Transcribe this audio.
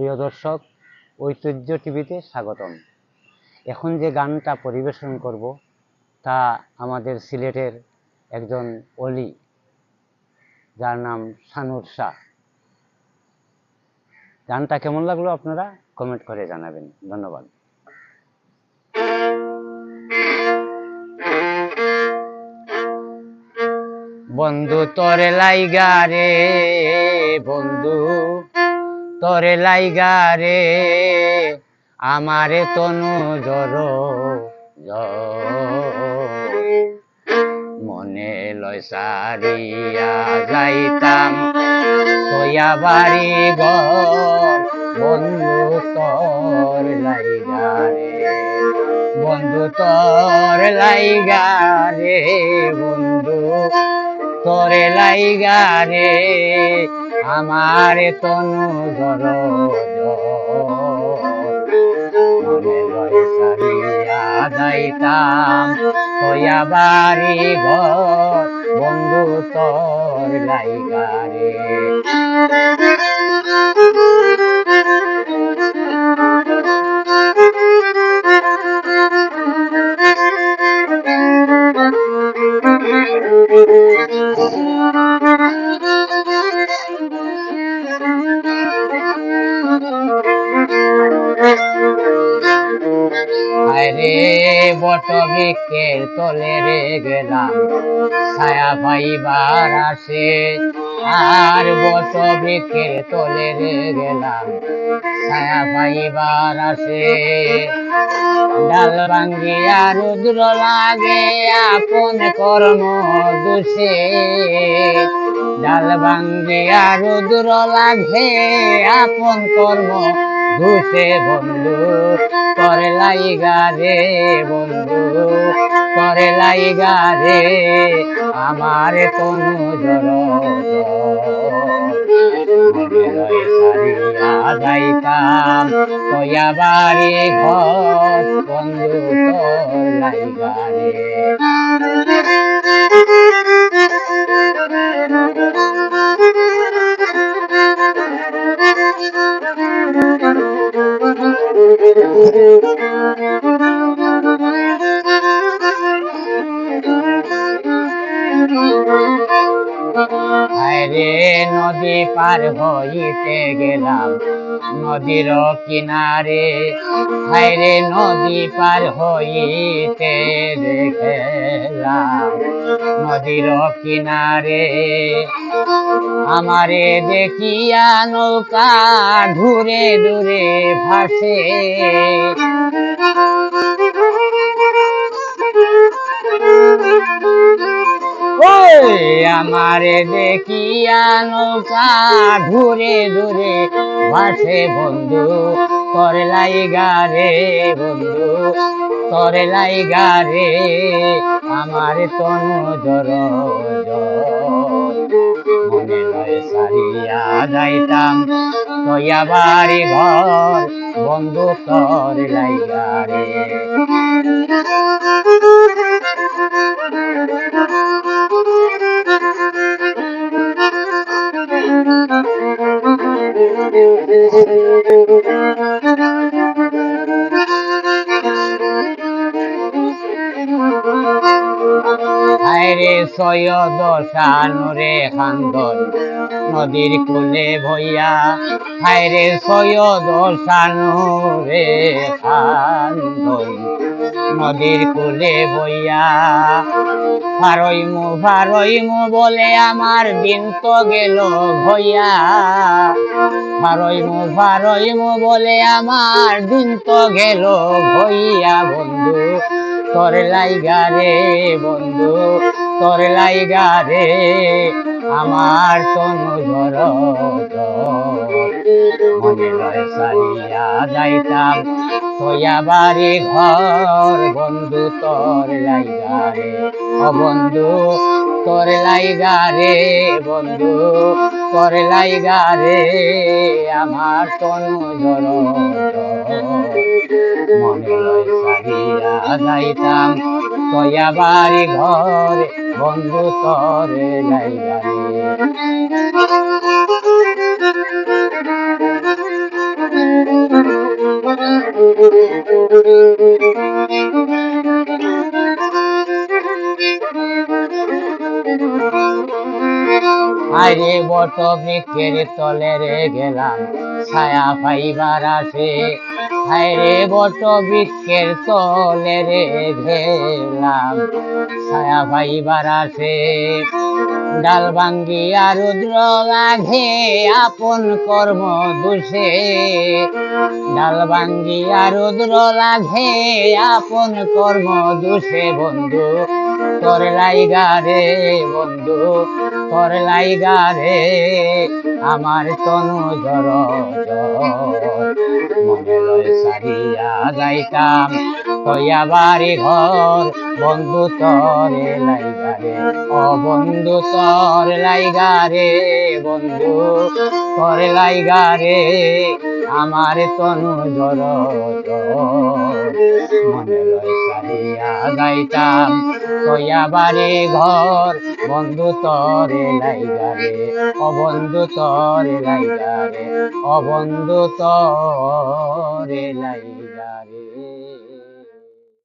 প্রিয় দর্শক, ঐতিহ্য টিভিতে স্বাগতম। এখন যে গানটা পরিবেশন করব, তা আমাদের সিলেটের একজন অলি, যার নাম সানুর শাহ। গানটা কেমন লাগল আপনারা কমেন্ট করে জানাবেন। ধন্যবাদ। বন্ধু তোরে লাইগা রে, বন্ধু। তোরে লাইগা রে, আমারে তনু জর মনে লয় সারিয়া যাইতাম তোয়া বাড়ি বন্ধু তোর লাইগা রে, বন্ধু তোর লাইগা রে, বন্ধু তোরে লাইগা রে। আমার তনু সারিয়া যাইতাম তোয়া বাড়ি ঘর। বন্ধু তোর রে বট বৃক্ষের তলে রে গেলাম। ছায়া পাইবার আসে আর বট বৃক্ষের তলে রে গেলাম। ছায়া পাইবার আসে, ডাল ভাঙ্গিয়া রুদ্র লাগে আপন কর্ম দোষে। ডাল ভাঙ্গিয়া রুদ্র লাগে আপন কর্ম দোষে বন্ধু, করে লাইগা রে বন্ধু, করে লাইগা রে আমার তনু জর যাইতাম বাড়ি ঘর বন্ধু তোর লাইগা রে আরে নদী পার হইতে গেলাম। নদীর কিনারে হায়রে নদী পার হইতে দেখলাম। নদীর কিনারে আমারে দেখিয়া নৌকা দূরে দূরে ভাসে। আমারে দেখিয়া নৌকা ঘুরে ঘুরে ভাসে বন্ধু, তোরে লাইগা রে বন্ধু, তোরে লাইগা রে আমার তনু জর সারিয়া যাইতাম তয়া বাড়ি ঘর, বন্ধু তোর লাইগা রে। আরে সৈয়দ শানুরে খান্দন নদীর কুলে ভইয়া হায়রে সৈয়দ শানুরে খান্দন নদীর কুলে বইয়া। ফারইমু ফারইমু বলে আমার দিন তো গেল ভইয়া। ফারইমু ফারইমু বলে আমার দিন তো গেল ভইয়া, বন্ধু। তোর লাইগা রে, বন্ধু, তোর লাইগা রে, আমার তনু ধর। মনে লয় সারিয়া যাইতাম তোয়া বাড়ি ঘর, বন্ধু তোর লাইগা রে। ও বন্ধু তোর লাইগা রে, বন্ধু তোর লাইগা রে, আমার তনু ধর মনে সারিয়া যাইতাম। তোয়া বাড়ি ঘর, বন্ধু তোর লাইগা বট বৃক্ষের তলে রে গেলাম, ছায়া পাইবার আসে হায় রে বট বৃক্ষের তলে রে গেলাম, ছায়া পাইবার আসে ডাল ভাঙ্গিয়া রুদ্র লাঘে আপন কর্ম দুষে। ডাল ভাঙ্গিয়া রুদ্র লাঘে আপন কর্ম দুষে বন্ধু। তোর লাইগা রে বন্ধু, তোর লাইগা রে আমার তনু জর মনে লয় সারিয়া যাইতাম কইয়া বাড়ি ঘর? বন্ধু তোরে লাইগা রে, ও বন্ধু তোর লাইগা রে বন্ধু, তোর লাইগা রে আমার তনু জর মনে লয় সারিয়া যাইতাম কইয়া বাড়ি ঘর, বন্ধু তরে লাইগারে অবন্ধু তরে লাইগারে অবন্ধু তরে রে ও বন্ধু তোরে লাইগা রে।